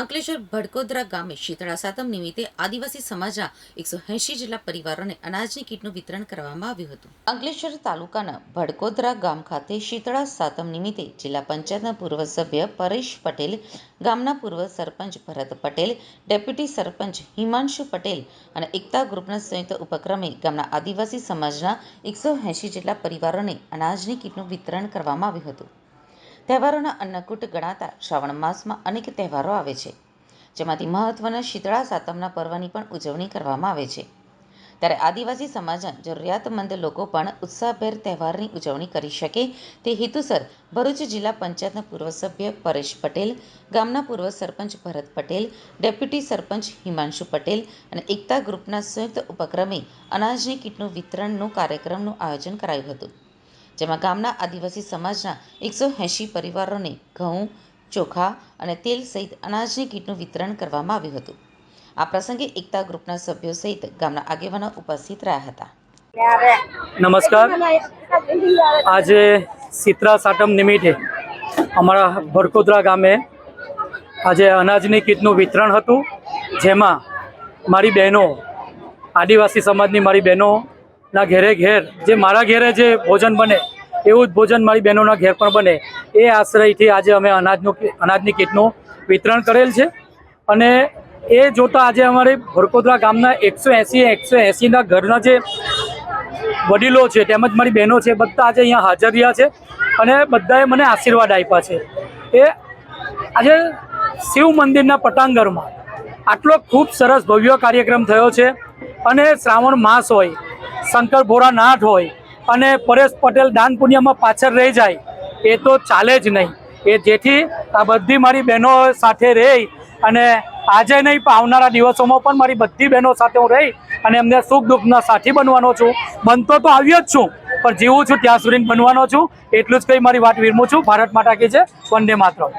અંકલેશ્વર ભડકોદરા ગામે શીતળા સાતમ નિમિત્તે આદિવાસી સમાજના એકસો એંશી જેટલા પરિવારોને અનાજની કીટનું વિતરણ કરવામાં આવ્યું હતું. અંકલેશ્વર તાલુકાના ભડકોદરા ગામ ખાતે શીતળા સાતમ નિમિત્તે જિલ્લા પંચાયતના પૂર્વ સભ્ય પરેશ પટેલ, ગામના પૂર્વ સરપંચ ભરત પટેલ, ડેપ્યુટી સરપંચ હિમાંશુ પટેલ અને એકતા ગ્રુપના સંયુક્ત ઉપક્રમે ગામના આદિવાસી સમાજના એકસો એંશી જેટલા પરિવારોને અનાજની કીટનું વિતરણ કરવામાં આવ્યું હતું. તહેવારોના અન્નકૂટ ગણાતા શ્રાવણ માસમાં અનેક તહેવારો આવે છે. જેમાંથી મહત્વના શીતળા સાતમના પર્વની પણ ઉજવણી કરવામાં આવે છે. ત્યારે આદિવાસી સમાજના જરૂરિયાતમંદ લોકો પણ ઉત્સાહભેર તહેવારની ઉજવણી કરી શકે તે હેતુસર ભરૂચ જિલ્લા પંચાયતના પૂર્વ સભ્ય પરેશ પટેલ, ગામના પૂર્વ સરપંચ ભરત પટેલ, ડેપ્યુટી સરપંચ હિમાંશુ પટેલ અને એકતા ગ્રુપના સંયુક્ત ઉપક્રમે અનાજની કીટનું વિતરણનું કાર્યક્રમનું આયોજન કરાયું હતું. જેમાં ગામના આદિવાસી સમાજના એકસો એંશી પરિવારોને ઘઉં, ચોખા અને તેલ સહિત અનાજની કીટનું વિતરણ કરવામાં આવ્યું હતું. આ પ્રસંગે એકતા ગ્રુપના સભ્યો સહિત ગામના આગેવાનો ઉપસ્થિત રહ્યા હતા. નમસ્કાર. આજે શીતળા સાટમ નિમિત્તે અમારા ભરકોદરા ગામે આજે અનાજની કીટનું વિતરણ હતું, જેમાં મારી બહેનો, આદિવાસી સમાજની મારી બહેનોના ઘેરે ઘેર. જે મારા ઘેરે જે ભોજન બને, એવું જ ભોજન મારી બહેનોના ઘેર પણ બને. એ આશ્રયથી આજે અમે અનાજનું અનાજની કીટનું વિતરણ કરેલ છે. અને એ જોતાં આજે અમારી ભરકોદરા ગામના એકસો એંસી એકસો એંસીના ઘરના જે વડીલો છે, તેમજ મારી બહેનો છે, બધા આજે અહીંયા હાજર રહ્યા છે અને બધાએ મને આશીર્વાદ આપ્યા છે. એ આજે શિવ મંદિરના પટાંગરમાં આટલો ખૂબ સરસ ભવ્ય કાર્યક્રમ થયો છે અને શ્રાવણ માસ હોય શંકર ભોળાનાથ હોય અને પરેશ પટેલ દાન પુણ્યમાં પાછળ રહી જાય, એ તો ચાલે જ નહીં. એ જેથી આ બધી મારી બહેનો સાથે રહી અને આજે નહીં, પણ આવનારા દિવસોમાં પણ મારી બધી બહેનો સાથે હું રહી અને એમને સુખ દુઃખના સાથી બનવાનો છું. બનતો તો આવ્યો જ છું, પણ જીવું છું ત્યાં સુધી બનવાનો છું. એટલું જ કંઈ મારી વાત વિરમું છું. ભારત માતા કી છે વંદે માતરમ.